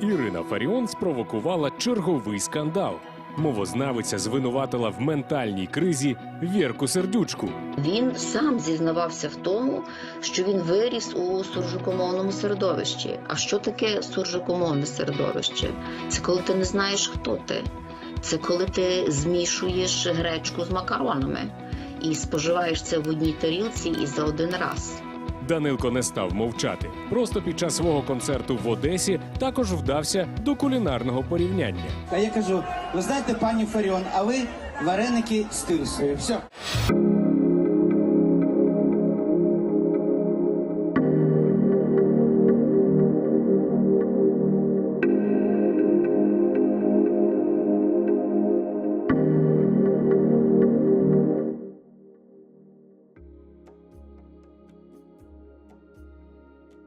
Ірина Фаріон спровокувала черговий скандал. Мовознавиця звинуватила в ментальній кризі Вірку Сердючку. Він сам зізнавався в тому, що він виріс у суржикомовному середовищі. А що таке суржикомовне середовище? Це коли ти не знаєш, хто ти. Це коли ти змішуєш гречку з макаронами і споживаєш це в одній тарілці і за один раз. Данилко не став мовчати. Просто під час свого концерту в Одесі також вдався до кулінарного порівняння. А я кажу: ви знаєте, пані Фаріон, а ви вареники з тирсою. Все.